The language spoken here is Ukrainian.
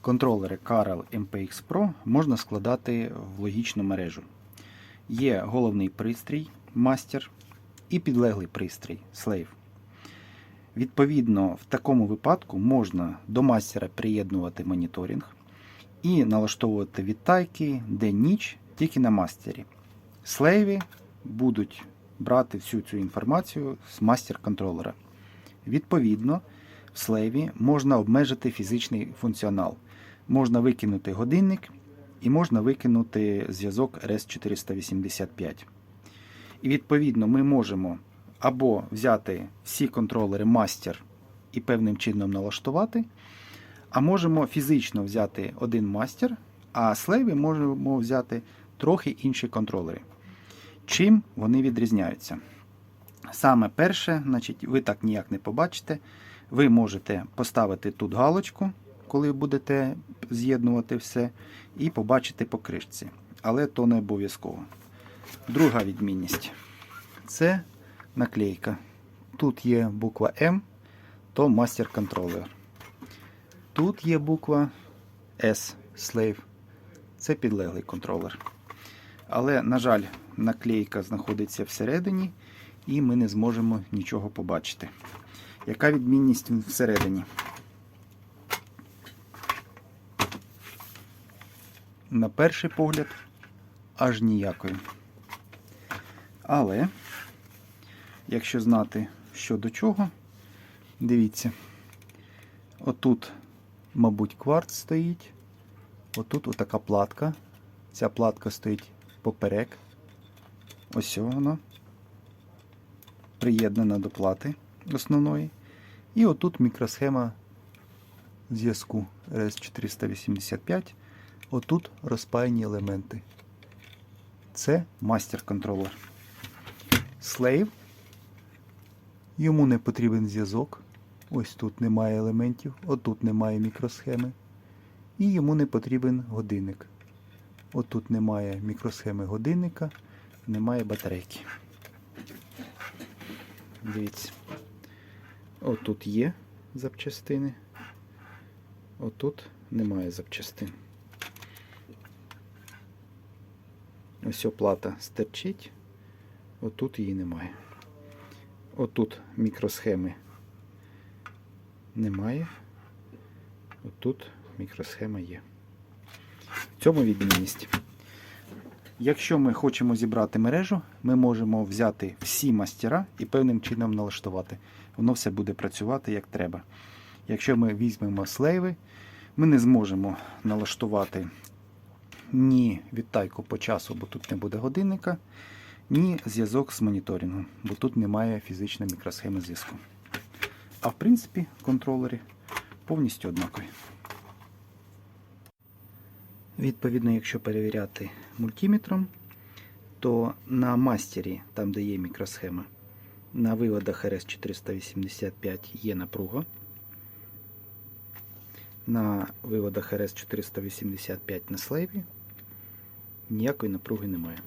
Контролери Carel MPX Pro можна складати в логічну мережу. Є головний пристрій мастер і підлеглий пристрій Slave. Відповідно, в такому випадку можна до мастера приєднувати моніторинг і налаштовувати відтайки день-ніч тільки на мастері. Слейві будуть брати всю цю інформацію з мастер-контролера. Відповідно, в слейві можна обмежити фізичний функціонал. Можна викинути годинник і можна викинути зв'язок RS485. І відповідно ми можемо або взяти всі контролери мастер і певним чином налаштувати, а можемо фізично взяти один мастер, а слейві можемо взяти трохи інші контролери. Чим вони відрізняються? Саме перше, значить, ви так ніяк не побачите. Ви можете поставити тут галочку, коли будете з'єднувати все, і побачити по кришці. Але то не обов'язково. Друга відмінність це наклейка. Тут є буква М, то мастер контролер. Тут є буква S Slave. Це підлеглий контролер. Але, на жаль, наклейка знаходиться всередині, і ми не зможемо нічого побачити. Яка відмінність всередині? На перший погляд, аж ніякої. Але, якщо знати, що до чого, дивіться, отут, мабуть, кварц стоїть, отут отака платка. Ця платка стоїть поперек. Ось вона приєднана до плати основної. І отут мікросхема зв'язку RS485. Отут розпаяні елементи. Це мастер-контролер. Slave. Йому не потрібен зв'язок. Ось тут немає елементів, отут немає мікросхеми. І йому не потрібен годинник. Отут немає мікросхеми годинника, немає батарейки. Дивіться. Отут є запчастини. Отут немає запчастин. Ось оплата стерчить. Отут її немає. Отут мікросхеми немає. Отут мікросхема є. В цьому відмінність. Якщо ми хочемо зібрати мережу, ми можемо взяти всі мастера і певним чином налаштувати. Воно все буде працювати як треба. Якщо ми візьмемо слейви, ми не зможемо налаштувати ні відтайку по часу, бо тут не буде годинника, ні зв'язок з моніторингом, бо тут немає фізичної мікросхеми зв'язку. А в принципі, контролери повністю однакові. Відповідно, якщо перевіряти мультиметром, то на мастері, там де є мікросхема, на виводах RS485 є напруга. На виводах RS485 на слейві ніякої напруги немає.